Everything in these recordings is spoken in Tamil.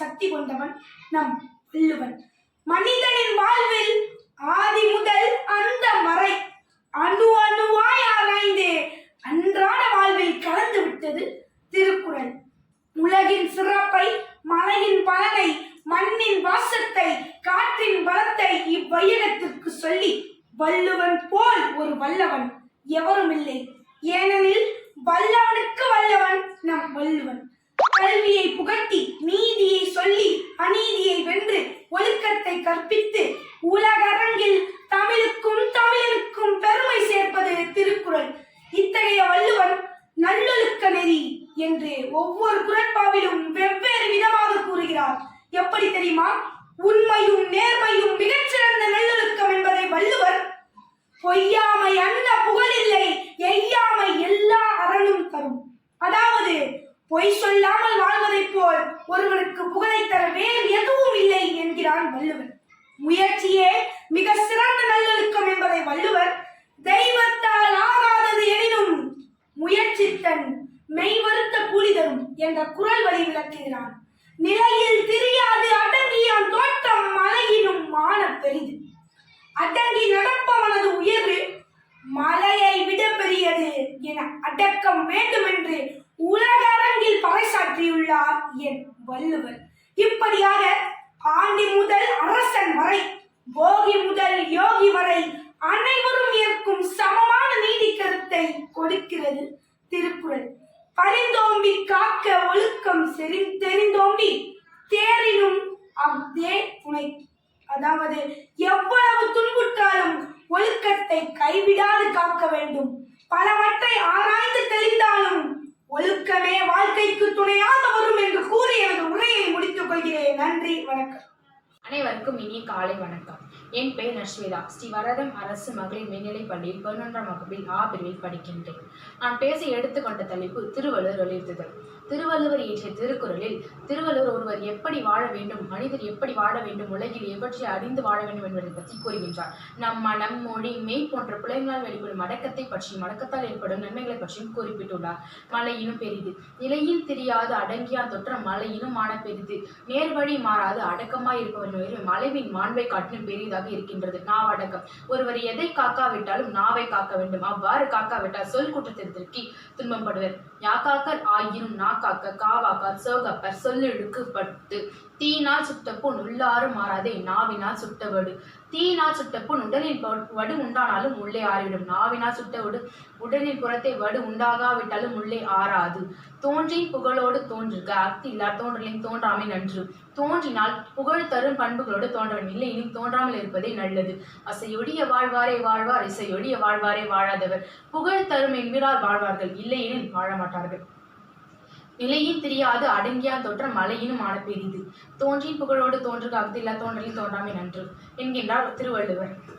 சக்தி கொண்டவன் நம் வள்ளுவன். மனிதனின் வாழ்வில் ஆதி முதல் அந்த மறை அணு அணுவாய் ஆராய்ந்து அன்றாட வாழ்வில் கலந்து விட்டது திருக்குறள். உலகின் சிறப்பை மலையின் பலனை மண்ணின் வாசத்தை காற்றின் பலத்தை இவ்வையகத்திற்கு சொல்லி வள்ளுவன் போல் ஒரு வல்லவன் எவரும் இல்லை. ஏனெனில் வல்லவனுக்கு வல்லவன் நம் வள்ளுவன். கல்வியை புகட்டி நீதியை சொல்லி அநீதியை வென்று ஒழுக்கத்தை கற்பித்து உலகரங்கில் தமிழுக்கும் தமிழனுக்கும் பெருமை சேர்ப்பது திருக்குறள் இத்தகைய வள்ளுவன் நல்லொழுக்க நெறி என்று ஒவ்வொரு குரட்பாவிலும் வெவ்வேறு விதமாக கூறுகிறார் எப்படி தெரியுமா உண்மையும் நேர்மையும் மிகச்சிறந்த நல்லொழுக்கம் என்பதை வள்ளுவர் பொய்யாமை அன்ன புகழில்லை எய்யாமை எல்லா அறனும் தரும் அதாவது பொய் சொல்லாமல் வாழ்வதைப் போல் ஒருவனுக்கு புகழை தர வேறு எதுவும் இல்லை என்கிறான் வள்ளுவர் முயற்சியே மிக சிறந்த நல்லொழுக்கம் என்பதை வள்ளுவர் தெய்வத்தால் ஆகாதது எனினும் முயற்சி தன் மெய் வருத்த கூலி தரும் என்ற குரல் வழி விளக்குகிறான் நிலையில் திரியாது அடங்கியான் தோற்றம் மலையினும் மான பெரிது அடங்கி நடப்பவனது உயர்வு மலையை விட பெரியது என அடக்கம் வேண்டும் என்று உலக அரங்கில் பறைசாற்றியுள்ளார் என் வள்ளுவர் இப்படியாக ஆண்டி முதல் அரசன் வரை போகி முதல் யோகி வரை அனைவரும் ஏற்கும் சமமான நீதி கருத்தை கொடுக்கிறது திருக்குறள் பரிந்தோம்பி காக்க தெரிந்தோண்டி தெரிந்தோம்பி தேரினும் அவ்தே துணை. அதாவது எவ்வளவு துன்புற்றாலும் ஒழுக்கத்தை கைவிடாது காக்க வேண்டும். பலவற்றை ஆராய்ந்து தெளிந்தாலும் ஒழுக்கமே வாழ்க்கைக்கு துணையாக வரும் என்று கூறி எனது உரையை முடித்துக் கொள்கிறேன். நன்றி வணக்கம். அனைவருக்கும் இனிய காலை வணக்கம். என் பெயர் நர்ஸ்வேதா ஸ்ரீ வரதம் அரசு மகளிர் மேல்நிலைப் பள்ளியில் பதினொன்றாம் வகுப்பில் ஆ பிரிவில் படிக்கின்றேன். நான் பேச எடுத்துக்கொண்ட தலைப்பு திருவள்ளுவர் வலியுறுத்துதல். திருவள்ளுவர் இயற்றிய திருக்குறளில் திருவள்ளுவர் ஒருவர் எப்படி வாழ வேண்டும் மனிதர் எப்படி வாழ வேண்டும் உலகில் எவற்றை அறிந்து வாழ வேண்டும் என்பதை பற்றி கூறுகின்றார். நம் மனம் மொழி மெய் போன்ற புலங்களால் வெளிப்படும் அடக்கத்தை பற்றியும் அடக்கத்தால் ஏற்படும் நன்மைகளை பற்றியும் குறிப்பிட்டுள்ளார். மலையினும் பெரிது. நிலையில் தெரியாது அடங்கியால் தொற்ற மலையினும் மான பெரிது. நேர்வழி மாறாது அடக்கமாய் இருப்பவன் மலைவின் மாண்பை காட்டிலும் பெரியதாக இருக்கின்றது. நாவடக்கம் ஒருவர் எதை காக்காவிட்டாலும் நாவை காக்க வேண்டும். அவ்வாறு காக்காவிட்டால் சொல் குற்றத்திற்கு துன்பப்படுவர். யாக்காக்கர் ஆயினும் நா காக்க காவாக்கார் சோகப்பர் சொல்லிழுக்குப்பட்டு தீனால் சுட்ட பொன் உள்ளாறு மாறாதே நாவினால் சுட்டவடு தீயினால் சுட்ட புண் உடலில் வடு உண்டானாலும் உள்ளே ஆறிவிடும். நாவினால் சுட்ட உடு உடலில் புறத்தை வடு உண்டாகாவிட்டாலும் உள்ளே ஆறாது. தோன்றி புகழோடு தோன்றுக அக்தி தோன்றலின் தோன்றாமை நன்று. தோன்றினால் புகழ் தரும் பண்புகளோடு தோன்றவன் இல்லை இனி தோன்றாமல் இருப்பதே நல்லது. அசையொடிய வாழ்வாரே வாழ்வார் இசையொடிய வாழ்வாரே வாழாதவர். புகழ் தரும் என்கிறார் வாழ்வார்கள் இல்லையெனில் வாழ மாட்டார்கள். நிலையின் தெரியாது. அடங்கியான் தோற்ற மலையினும் ஆன பெரிது தோன்றின் புகழோடு தோன்று அக்தில்லா தோன்றலில் தோன்றாமை நன்று என்கின்றார் திருவள்ளுவர்.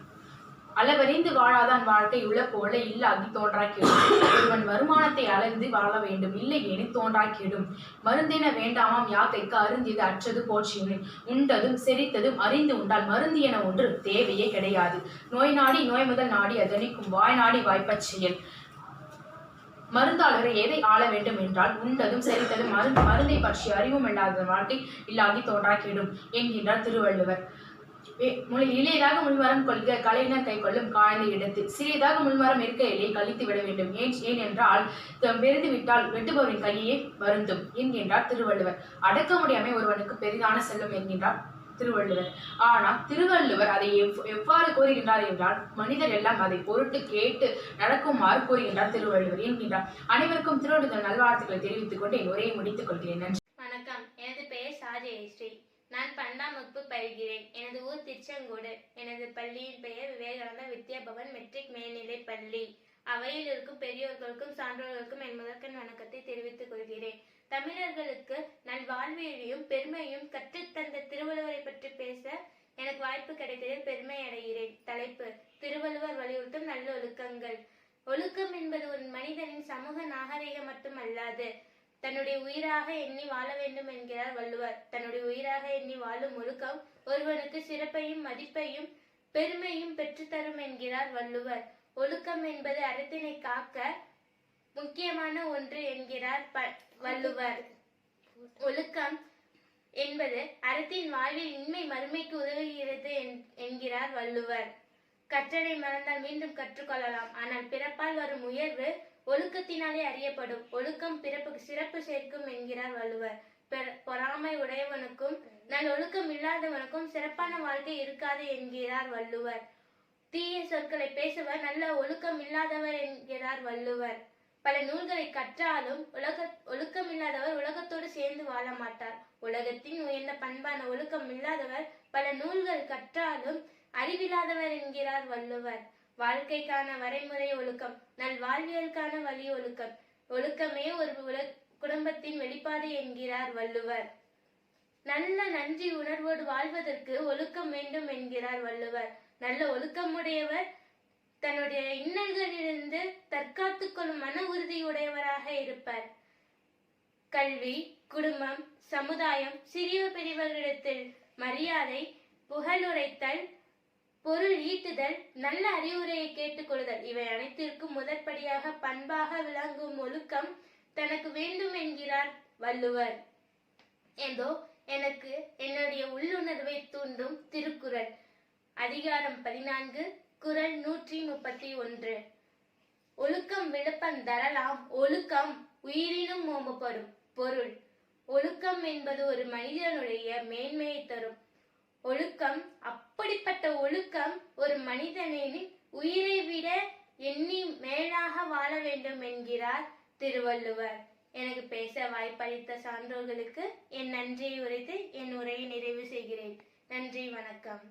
அளவறிந்து வாழாதான் வாழ்க்கை உள்ள போல இல்லாகி தோன்றாக்கிடும். ஒருவன் வருமானத்தை அளந்து வாழ வேண்டும். இல்லை எனில் தோன்றாக்கிடும். மருந்தென வேண்டாமாம். யாக்கைக்கு அருந்தியது அற்றது போற்றியுனேன் உண்டதும் செரித்ததும் அறிந்து உண்டால் மருந்து என ஒன்று தேவையே கிடையாது. நோய் நாடி நோய் முதல் நாடி அதனிக்கும். வாய் நாடி வாய்ப்பச் செயல். மருந்தாளரை எதை ஆள வேண்டும் என்றால் உண்டதும் செரித்ததும் மருந்து மருந்தை பற்றி அறிவும் இல்லாத வாழ்க்கை இல்லாகி தோன்றாக்கிடும் என்கின்றார் திருவள்ளுவர். மொழி இளையதாக முன்மரம் கொள்க கலைஞர் கை கொள்ளும் காய்ந்த இடத்து சிறியதாக முன்மரம் இருக்க இலையை கழித்து விட வேண்டும் ஏன் ஏன் என்றால் விருந்து விட்டால் வெட்டுபவரின் கையே வருந்தும் என்கின்றார் திருவள்ளுவர். அடக்க முடியாமை ஒருவனுக்கு பெரிதான செல்லும் என்கின்றார் திருவள்ளுவர். ஆனால் திருவள்ளுவர் அதை எவ் எவ்வாறு கூறுகின்றார் என்றால் மனிதர் எல்லாம் அதை பொருட்டு கேட்டு நடக்குமாறு கூறுகின்றார் திருவள்ளுவர் என்கின்றார். அனைவருக்கும் திருவள்ளுவர் நல்வாழ்த்துக்களை தெரிவித்துக் கொண்டு என் உரையை முடித்துக் கொள்கிறேன். நன்றி. வணக்கம். எனது பெயர் சாஜயஸ்ரீ. நான் பன்னெண்டாம் வகுப்பு பயில்கிறேன். எனது ஊர் திருச்செங்கோடு. எனது பள்ளியின் பெயர் விவேகானந்தா வித்யாபவன் மெட்ரிக் மேல்நிலை பள்ளி. அவையில் இருக்கும் பெரியோர்களுக்கும் சான்றோர்களுக்கும் என் முதற்கண் வணக்கத்தை தெரிவித்துக் கொள்கிறேன். தமிழர்களுக்கு நல்வாழ்வியையும் பெருமையும் கற்றுத்தந்த திருவள்ளுவரை பற்றி பேச எனக்கு வாய்ப்பு கிடைத்ததில் பெருமை அடைகிறேன் தலைப்பு திருவள்ளுவர் வலியுறுத்தும் நல்ல ஒழுக்கங்கள். ஒழுக்கம் என்பது ஒரு மனிதனின் சமூக நாகரிகம் மட்டுமல்லாது தன்னுடைய உயிராக எண்ணி வாழ வேண்டும் என்கிறார் வள்ளுவர். தன்னுடைய உயிராக எண்ணி வாழும் ஒழுக்கம் ஒருவனுக்கு சிறப்பையும் மதிப்பையும் பெருமையும் பெற்றுத்தரும் என்கிறார் வள்ளுவர். ஒழுக்கம் என்பது அறத்தினை காக்க முக்கியமான ஒன்று என்கிறார் ப- வள்ளுவர். ஒழுக்கம் என்பது அறத்தின் வாழ்வில் இன்மை மறுமைக்கு உதவுகிறது என்- என்கிறார் வள்ளுவர். கற்றலை மறந்தால் மீண்டும் கற்றுக்கொள்ளலாம். ஆனால் பிறப்பால் வரும் உயர்வு ஒழுக்கத்தினாலே அறியப்படும். ஒழுக்கம் பிறப்புக்கு சிறப்பு சேர்க்கும் என்கிறார் வள்ளுவர். பெற- பொறாமை உடையவனுக்கும் நல் ஒழுக்கம் இல்லாதவனுக்கும் சிறப்பான வாழ்க்கை இருக்காது என்கிறார் வள்ளுவர். தீய சொற்களை பேசுவர் நல்ல ஒழுக்கம் இல்லாதவர் என்கிறார் வள்ளுவர். பல நூல்களை கற்றாலும் உலக ஒழுக்கம் இல்லாதவர் உலகத்தோடு சேர்ந்து வாழ மாட்டார் உலகத்தின் உயர்ந்த பண்பான ஒழுக்கம் இல்லாதவர் பல நூல்கள் கற்றாலும் அறிவில்லாதவர் என்கிறார் வள்ளுவர். வாழ்க்கைக்கான வரைமுறை ஒழுக்கம் நல் வாழ்வியலுக்கான வழி ஒழுக்கம் ஒழுக்கமே ஒரு குடும்பத்தின் வெளிப்பாடு என்கிறார் வள்ளுவர். நல்ல நன்றி உணர்வோடு வாழ்வதற்கு ஒழுக்கம் வேண்டும் என்கிறார் வள்ளுவர். நல்ல ஒழுக்கமுடையவர் தன்னுடைய இன்னல்களிலிருந்து தற்காத்துக் கொள்ளும் மன உறுதியுடையவராக இருப்பார். கல்வி குடும்பம் சமுதாயம் சிறிய பெரியவர்களிடத்தில் மரியாதை புகழுரைத்தல் பொருள் ஈட்டுதல் நல்ல அறிவுரையை கேட்டுக்கொள்ளுதல் இவை அனைத்திற்கும் முதற்படியாக பண்பாக விளங்கும் ஒழுக்கம் தனக்கு வேண்டும் என்கிறார் வள்ளுவர். ஏதோ எனக்கு என்னுடைய உள்ளுணர்வை தூண்டும் திருக்குறள். அதிகாரம் பதினான்கு குரல் நூற்றி முப்பத்தி ஒன்று. ஒழுக்கம் விழுப்பம் தரலாம் ஒழுக்கம் உயிரினும் ஓம்பப்படும் பொருள். ஒழுக்கம் என்பது ஒரு மனிதனுடைய மேன்மையை தரும். ஒழுக்கம் அப்படிப்பட்ட ஒழுக்கம் ஒரு மனிதனின் உயிரை விட எண்ணி மேலாக வாழ வேண்டும் என்கிறார் திருவள்ளுவர். எனக்கு பேச வாய்ப்பளித்த சான்றோர்களுக்கு என் நன்றியை உரைத்து என் உரையை நிறைவு செய்கிறேன். நன்றி வணக்கம்.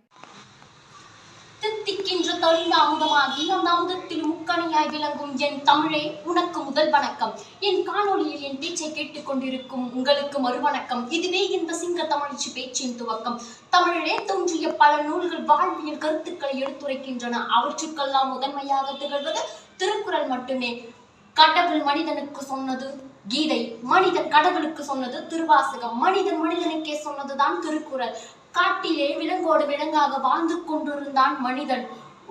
தித்திக்கின்ற தொழில் அமுதமாகி அந்த அமுதத்தில் முக்கணியாய் விளங்கும் என் தமிழே உனக்கு முதல் வணக்கம். என் காணொளியில் என் பேச்சை கேட்டுக்கொண்டிருக்கும் உங்களுக்கு மறுவணக்கம். இதுவே இந்த சிங்க தமிழ்ச்சி பேச்சின் துவக்கம். தமிழிலே தோன்றிய பல நூல்கள் வாழ்வியல் கருத்துக்களை எடுத்துரைக்கின்றன. அவற்றுக்கெல்லாம் முதன்மையாக திகழ்வது திருக்குறள் மட்டுமே. கடவுள் மனிதனுக்கு சொன்னது கீதை மனிதன் கடவுளுக்கு சொன்னது திருவாசகம். மனிதன் மனிதனுக்கே சொன்னதுதான் திருக்குறள். காட்டிலே விலங்கோடு விலங்காக வாழ்ந்து கொண்டிருந்தான் மனிதன்.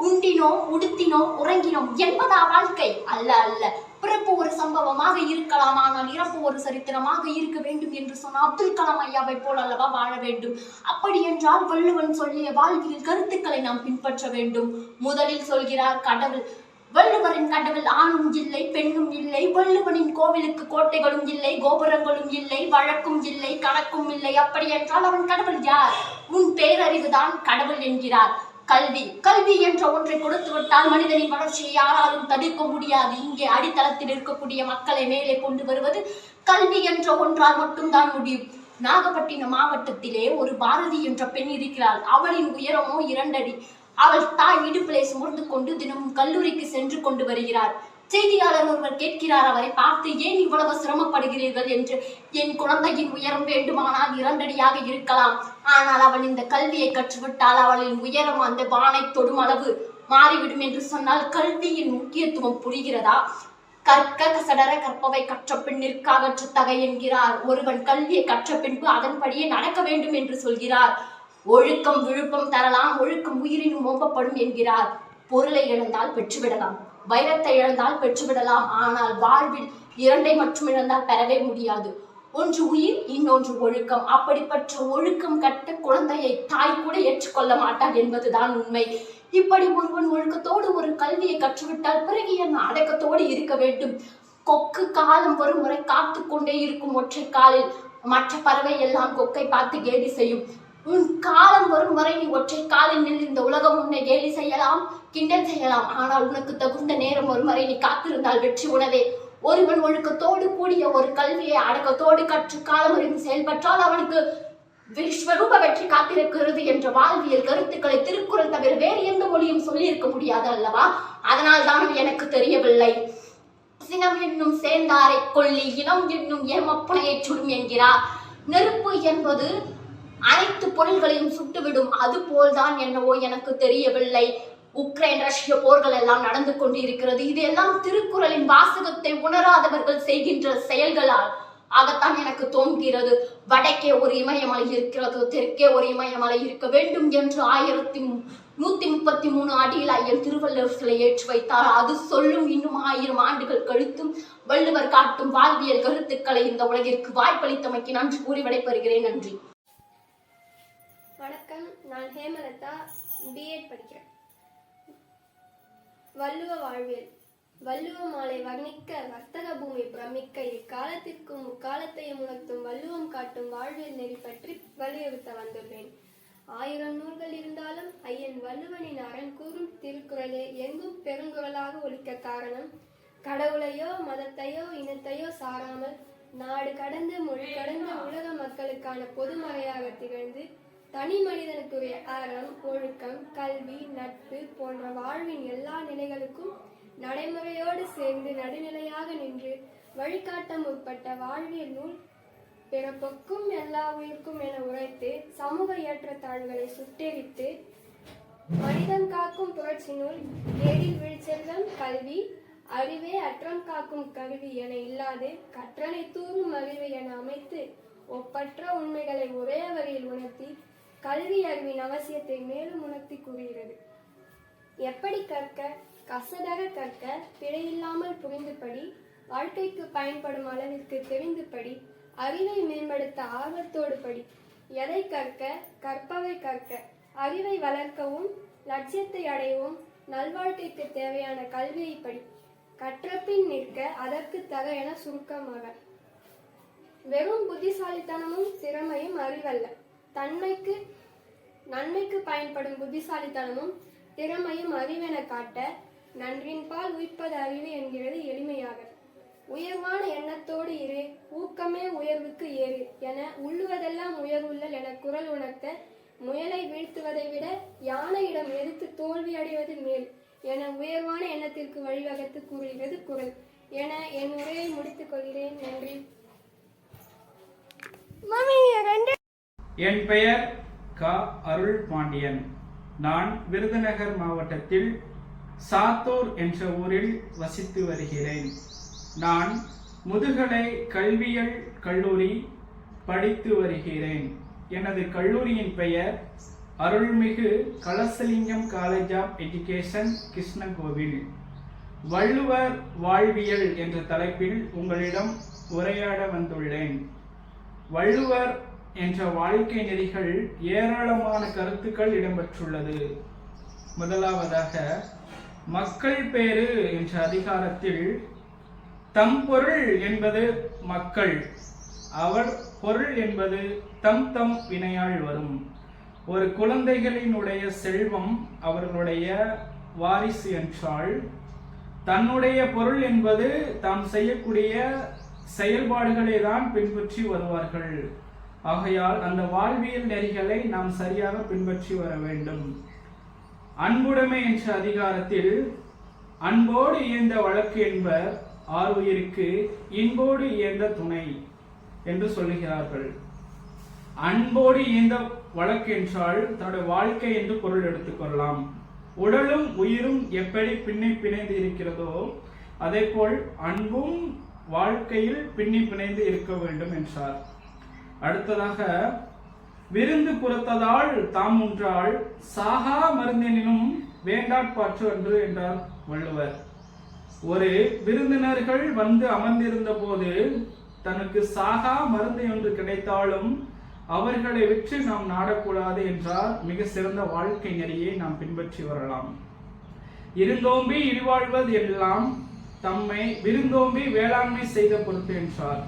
உண்டினோம் உடுத்தினோம் உறங்கினோம் என்பதா வாழ்க்கை? அல்ல அல்ல. பிறப்பு ஒரு சம்பவமாக இருக்கலாம் ஆனால் இறப்பு ஒரு சரித்திரமாக இருக்க வேண்டும் என்று சொன்ன அப்துல் கலாம் ஐயாவை போல் அல்லவா வாழ வேண்டும்? அப்படி என்றால் வள்ளுவன் சொல்லிய வாழ்வியல் கருத்துக்களை நாம் பின்பற்ற வேண்டும். முதலில் சொல்கிறார் கடவுள். வள்ளுவரின் கடவுள் ஆணும் இல்லை பெண்ணும் இல்லை வள்ளுவனின் கோவிலுக்கு கோட்டைகளும் இல்லை கோபுரங்களும் இல்லை வழக்கும் இல்லை கணக்கும் இல்லை. அப்படி என்றால் அவன் கடவுள் யார்? உன் பேரறிவுதான் கடவுள் என்கிறார். கல்வி. கல்வி என்ற ஒன்றை கொடுத்து விட்டால் மனிதனின் வளர்ச்சியை யாராலும் தடுக்க முடியாது. இங்கே அடித்தளத்தில் இருக்கக்கூடிய மக்களை மேலே கொண்டு வருவது கல்வி என்ற ஒன்றால் மட்டும்தான் முடியும். நாகப்பட்டினம் மாவட்டத்திலே ஒரு பாரதி என்ற பெண் இருக்கிறாள். அவளின் உயரமோ இரண்டடி. அவள் தாய் இடுப்பிலே சுமர்ந்து கொண்டு தினமும் கல்லூரிக்கு சென்று கொண்டு வருகிறார் செய்தியாளர் ஒருவர் கேட்கிறார் அவரை பார்த்து ஏன் இவ்வளவு சிரமப்படுகிறீர்கள் என்று? என் குழந்தையின் உயரம் வேண்டுமானால் இரண்டடியாக இருக்கலாம். ஆனால் அவள் இந்த கல்வியை கற்றுவிட்டால் அவளின் உயரம் அந்த வானை தொடும் அளவு மாறிவிடும் என்று சொன்னால் கல்வியின் முக்கியத்துவம் புரிகிறதா? கற்க கசடர கற்பவை கற்ற பின் நிற்காகற்று தகை என்கிறார். ஒருவன் கல்வியை கற்ற பின்பு அதன்படியே நடக்க வேண்டும் என்று சொல்கிறார். ஒழுக்கம் விழுப்பம் தரலாம் ஒழுக்கம் உயிரினும் ஓம்பப்படும் என்கிறார். பொருளை இழந்தால் பெற்றுவிடலாம் வைரத்தை இழந்தால் பெற்றுவிடலாம் ஆனால் வாழ்வில் இரண்டை மட்டும் இழந்தால் பெறவே முடியாது. ஒன்று உயிர் இன்னொன்று ஒழுக்கம். அப்படிப்பட்ட ஒழுக்கம் கட்ட குழந்தையை தாய் கூட ஏற்றுக்கொள்ள மாட்டார் என்பதுதான் உண்மை. இப்படி ஒருவன் ஒழுக்கத்தோடு ஒரு கல்வியை கற்றுவிட்டால் பிறகு என் அடக்கத்தோடு இருக்க வேண்டும்? கொக்கு காலம் வரும் முறை காத்து கொண்டே இருக்கும் ஒற்றை காலில் மற்ற பறவை எல்லாம் கொக்கை பார்த்து கேலி செய்யும். உன் காலம் வரும் வரை நீ ஒற்றை காலில் நின்று இந்த உலகம் உன்னை கேலி செய்யலாம் கிண்டல் செய்யலாம். ஆனால் உனக்கு தகுந்த நேரம் வரும் வரை நீ காத்திருந்தால் வெற்றி உணவே. ஒருவன் ஒழுக்கத்தோடு கூடிய ஒரு கல்வியை அடக்கத்தோடு கற்று காலம் அறிந்து செயல்பற்றால் அவனுக்கு விஸ்வரூப வெற்றி காத்திருக்கிறது என்ற வாழ்வியல் கருத்துக்களை திருக்குறள் தவிர வேறு எந்த மொழியும் சொல்லியிருக்க முடியாது அல்லவா? அதனால் தான் எனக்கு தெரியவில்லை. சினம் என்னும் சேர்ந்தாரை கொல்லி இனம் என்னும் ஏமப்பனையை சுடும் என்கிறார். நெருப்பு என்பது அனைத்து பொருள்களையும் சுட்டுவிடும். அது போல்தான் என்னவோ எனக்கு தெரியவில்லை. உக்ரைன் ரஷ்ய போர்கள் எல்லாம் நடந்து கொண்டு இருக்கிறது இது எல்லாம் திருக்குறளின் வாசகத்தை உணராதவர்கள் செய்கின்ற செயல்களால் ஆகத்தான் எனக்கு தோன்கிறது வடக்கே ஒரு இமயமலை இருக்கிறது தெற்கே ஒரு இமயமலை இருக்க வேண்டும் என்று ஆயிரத்தி நூத்தி முப்பத்தி மூணு அடியில் ஐயன் திருவள்ளுவர் சிலை ஏற்றி வைத்தார். அது சொல்லும் இன்னும் ஆயிரம் ஆண்டுகள் கழித்தும் வள்ளுவர் காட்டும் வாழ்வியல் கருத்துக்களை இந்த உலகிற்கு வாய்ப்பளித்தமைக்கு நன்றி கூறி விடைபெறுகிறேன். நன்றி. நான் ஹேமலதா பிஎட் படிக்கிறேன். வள்ளுவ வாழ்வியல். வள்ளுவ மாலை வர்ணிக்க வர்த்தக பூமி பிரமிக்க இக்காலத்திற்கும் முக்காலத்தையும் உணர்த்தும் வள்ளுவம் காட்டும் வாழ்வியல் நெறி பற்றி வலியுறுத்த வந்துள்ளேன். ஆயிரம் நூல்கள் இருந்தாலும் ஐயன் வள்ளுவனின் அரண் கூறும் திருக்குறளே எங்கும் பெருங்குரலாக ஒழிக்க காரணம். கடவுளையோ மதத்தையோ இனத்தையோ சாராமல் நாடு கடந்து மொழி கடந்து உலக மக்களுக்கான பொதுமறையாக திகழ்ந்து தனி மனிதனுக்குரிய அறம் ஒழுக்கம் கல்வி நட்பு போன்ற வாழ்வின் எல்லா நிலைகளுக்கும் நடைமுறையோடு சேர்ந்து நடுநிலையாக நின்று வழிகாட்ட முற்பட்ட வாழ்வியல் நூல் பிறப்புக்கும் எல்லா உயிருக்கும் என உரைத்து சமூக ஏற்றத்தாழ்வுகளை சுட்டெரித்து மனிதன் காக்கும் புரட்சி நூல் ஏடில் விழிச்செல்வம் கல்வி அறிவே அற்றம் காக்கும் கருவி என இல்லாது கற்றனை தூரும் அறிவு என அமைத்து ஒப்பற்ற உண்மைகளை ஒரே வரியில் உணர்த்தி கல்வி அறிவின் அவசியத்தை மேலும் உணர்த்தி கூறுகிறது. எப்படி கற்க கசடர கற்க பிழையில்லாமல் புரிந்துபடி வாழ்க்கைக்கு பயன்படும் அளவிற்கு தெரிந்துபடி அறிவை மேம்படுத்த ஆர்வத்தோடு படி. எதை கற்க கற்பவை கற்க அறிவை வளர்க்கவும் லட்சியத்தை அடையவும் நல்வாழ்க்கைக்கு தேவையான கல்வியை படி. கற்றப்பின் நிற்க அதற்கு தக என சுருக்கமாக. வெறும் புத்திசாலித்தனமும் திறமையும் அறிவல்ல. தன்மைக்கு நன்மைக்கு பயன்படும் புத்திசாலித்தனமும் திறமையும் அறிவென காட்ட நன்றின்பால் உயிர்ப்பது அறிவு என்கிறது எளிமையாக. உயர்வான எண்ணத்தோடு இரு ஊக்கமே உயர்வுக்கு ஏறு என உள்ளுவதெல்லாம் உயர்வுள்ளல் என குரல் உணர்த்த முயலை வீழ்த்துவதை விட யானையிடம் எதிர்த்து தோல்வி அடைவது மேல் என உயர்வான எண்ணத்திற்கு வழிவகுத்து கூறுகிறது குரல் என என் உரையை முடித்துக் கொள்கிறேன். நன்றி. என் பெயர் க. அருள் பாண்டியன் நான் விருதுநகர் மாவட்டத்தில் சாத்தூர் என்ற ஊரில் வசித்து வருகிறேன். நான் முதுகலை கல்வியல் கல்லூரி படித்து வருகிறேன். எனது கல்லூரியின் பெயர் Arulmigu Kalasalingam college of education Krishnankoil. Valluvar வாழ்வியல் என்ற தலைப்பில் உங்களிடம் உரையாட வந்துள்ளேன். வள்ளுவர் என்ற வாழ்க்கை நெறிகள் ஏராளமான கருத்துக்கள் இடம்பெற்றுள்ளது. முதலாவதாக மக்கள் பேறு என்ற அதிகாரத்தில் தம் பொருள் என்பது மக்கள் அவர் பொருள் என்பது தம் தம் வினையால் வரும். ஒரு குழந்தைகளினுடைய செல்வம் அவர்களுடைய வாரிசு என்றால் தன்னுடைய பொருள் என்பது தாம் செய்யக்கூடிய செயல்பாடுகளை தான் பின்பற்றி வருவார்கள். ஆகையால் அந்த வாழ்வியல் நெறிகளை நாம் சரியாக பின்பற்றி வர வேண்டும். அன்புடைமை என்ற அதிகாரத்தில் அன்போடு இயந்த வழக்கு என்பர் ஆறுயிருக்கு இன்போடு இயந்த துணை என்று சொல்லுகிறார்கள். அன்போடு இயந்த வழக்கு என்றால் தன்னுடைய வாழ்க்கை என்று பொருள் எடுத்துக்கொள்ளலாம் உடலும் உயிரும் எப்படி பின்னி பிணைந்து இருக்கிறதோ அதே போல் அன்பும் வாழ்க்கையில் பின்னி பிணைந்து இருக்க வேண்டும் என்றார். அடுத்ததாக விருந்து புறத்ததால் தாம் உன்றால் சாகா மருந்தினும் வேண்டாட்பாற்று என்று என்றார் வள்ளுவர். ஒரு விருந்தினர்கள் வந்து அமர்ந்திருந்த போது தனக்கு சாகா மருந்து என்று கிடைத்தாலும் அவர்களை விற்று நாம் நாடக்கூடாது என்றால் மிக சிறந்த வாழ்க்கை நெறியை நாம் பின்பற்றி வரலாம். இருந்தோம்பி இழிவாழ்வது எல்லாம் தம்மை விருந்தோம்பி வேளாண்மை செய்த பொறுப்பு என்றார்.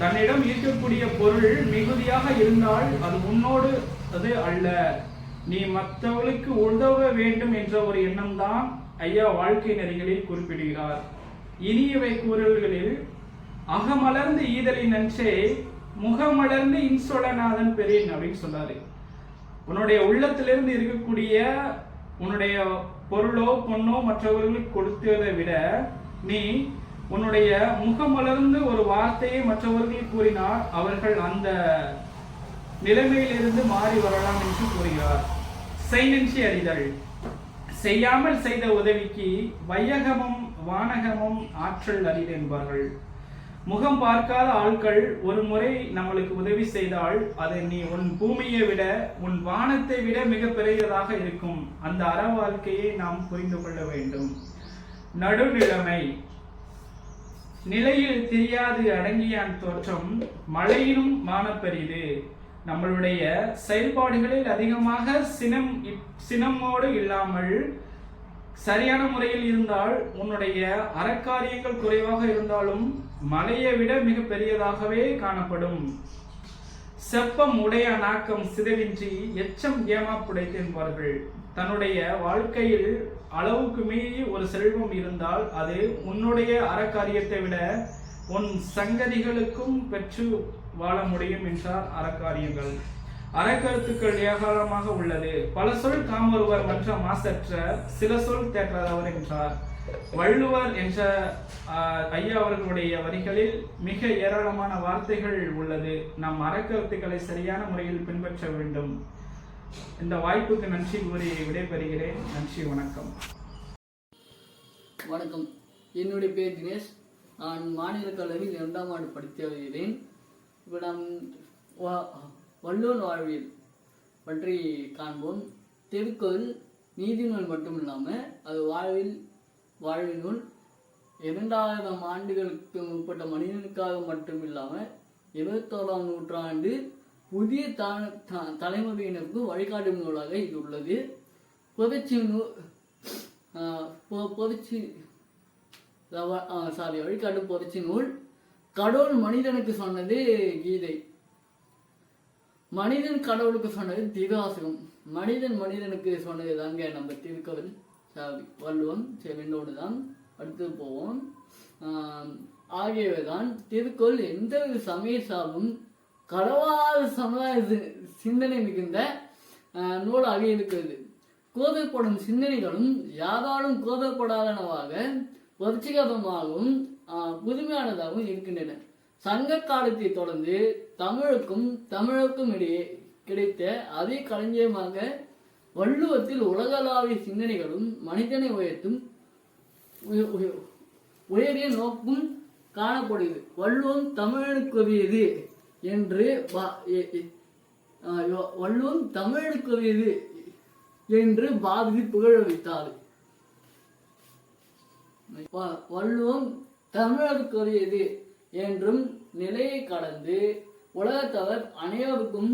தன்னிடம் இருக்கக்கூடிய பொருள் மிகுதியாக இருந்தால் அது உன்னோடு அது அல்ல. நீ மற்றவர்களுக்கு உதவ வேண்டும் என்ற ஒரு எண்ணம் தான் ஐயா வாழ்க்கை நெறிகளில் குறிப்பிடுகிறார். இனியவை கூறல்களில் அகமலர்ந்து ஈதலின் நன்றே முகமலர்ந்து இன்சொலநாதன் பெரியன் அப்படின்னு சொன்னாரு. உன்னுடைய உள்ளத்திலிருந்து இருக்கக்கூடிய உன்னுடைய பொருளோ பொண்ணோ மற்றவர்களுக்கு கொடுத்ததை விட நீ உன்னுடைய முகமலர்ந்து ஒரு வார்த்தையை மற்றவர்கள் கூறினால் அவர்கள் அந்த நிலைமையிலிருந்து மாறி வரலாம் என்று கூறுகிறார். செய்நின்றி அறிதல். செய்யாமல் செய்த உதவிக்கு வையகமும் வானகமும் ஆற்றல் அறிது என்பார்கள். முகம் பார்க்காத ஆட்கள் ஒரு முறை நம்மளுக்கு உதவி செய்தால் அதை நீ உன் பூமியை விட உன் வானத்தை விட மிக பெரியதாக இருக்கும். அந்த அற வாழ்க்கையை நாம் புரிந்து கொள்ள வேண்டும். நடுநிலைமை. நிலையில் தெரியாது அடங்கியான் தோற்றம் மழையினும் மானப்பெரிது நம்மளுடைய செயல்பாடுகளில் அதிகமாக சினம் சினமோடு இல்லாமல் சரியான முறையில் இருந்தால் உன்னுடைய அறக்காரியங்கள் குறைவாக இருந்தாலும் மலையை விட மிக பெரியதாகவே காணப்படும். செப்பம் உடைய நாக்கம் சிதைவின்றி எச்சம் ஏமா புடைத்தென்பார்கள் தன்னுடைய வாழ்க்கையில் அளவுக்கு மீறி ஒரு செல்வம் இருந்தால் அது உன்னுடைய அறக்காரியத்தை விட உன் சங்கதிகளுக்கும் பெற்று வாழ முடியும் என்றார் அறக்காரியங்கள். அறக்கருத்துக்கள் ஏகாலமாக உள்ளது. பல சொல் காமருவர் மற்ற மாசற்ற சில சொல் தேற்றாதவர் என்றார். வள்ளுவர் என்ற ஐயா அவர்களுடைய வரிகளில் மிக ஏராளமான வார்த்தைகள் உள்ளது. நம் அறக்கருத்துக்களை சரியான முறையில் பின்பற்ற வேண்டும். இந்த வாய்ப்புக்கு நன்றி கூறி விடைபெறுகிறேன். நன்றி வணக்கம். வணக்கம். என்னுடைய பேர் தினேஷ். நான் மாநில கல்லூரியில் இரண்டாம் ஆண்டு படித்து வருகிறேன் இப்போ நாம் வள்ளுவன் வாழ்வில் வாழ்வியல் பற்றி காண்போம். திருக்குறள் நீதிநூல் மட்டும் இல்லாமல் அது வாழ்வில் வாழ்வினுள் நூல் இரண்டாயிரம் ஆண்டுகளுக்கு முற்பட்ட மனிதனுக்காக மட்டும் இல்லாமல் இருபத்தோராம் நூற்றாண்டு புதிய த- த- தலைமுறையினருக்கு வழிகாட்டும் நூலாக இது உள்ளது. புரட்சி நூல் பொறிச்சி சாரி வழிகாட்டு பொறிச்சி நூல் கடவுள் மனிதனுக்கு சொன்னது கீதை. மனிதன் கடவுளுக்கு சொன்னது திருவாசகம் மனிதன் மனிதனுக்கு சொன்னது தாங்க நம்ம திருக்குறள். வள்ளுவம் செவனோடு தான் அடுத்து போவோம். ஆகியவை தான் திருக்குள் எந்த சமய சார்பும் களவாத சமுதாய சிந்தனை மிகுந்த நூலாக இருக்கிறது. கோதப்படும் சிந்தனைகளும் யாராலும் கோதப்படாதனவாக புரட்சிகரமாகவும் புதுமையானதாகவும் இருக்கின்றன. சங்க காலத்தை தொடர்ந்து தமிழுக்கும் தமிழுக்கும் இடையே கிடைத்த அதே களஞ்சியமாக வள்ளுவத்தில் உலகளாவிய சிந்தனைகளும் மனிதனை உயர்த்தும் உயரிய நோக்கும் காணப்படுகிறது. வள்ளுவம் தமிழனுக்குரியது என்று எ- வள்ளுவம் தமிழனுக்குரியது என்று பாரதி புகழ் வைத்தார் வள்ளுவம் தமிழருக்குரியது என்றும் நிலையை கடந்து உலகத்தவர் அனைவருக்கும்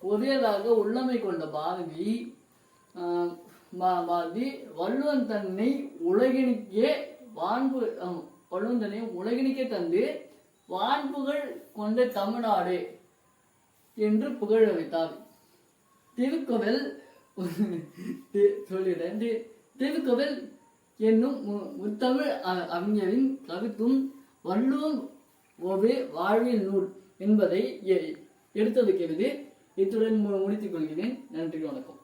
புதியதாக உள்ளமை கொண்ட பாரதி வள்ளுவன் தன்னை வான்பு வள்ளுவந்தனை வள்ளுவன் தன்னை உலகினிக்கே தந்து வான்புகள் கொண்ட தமிழ்நாடு என்று புகழ வைத்தார். திருக்கோவில் தி- சொல்லிடுறேன். தி- என்னும் மு- முத்தமிழ் அறிஞரின் கருத்தும் வள்ளுவம் ஒரு வாழ்வில் நூல் என்பதை எ- இத்துடன் முடித்துக் கொள்கிறேன். நன்றி வணக்கம்.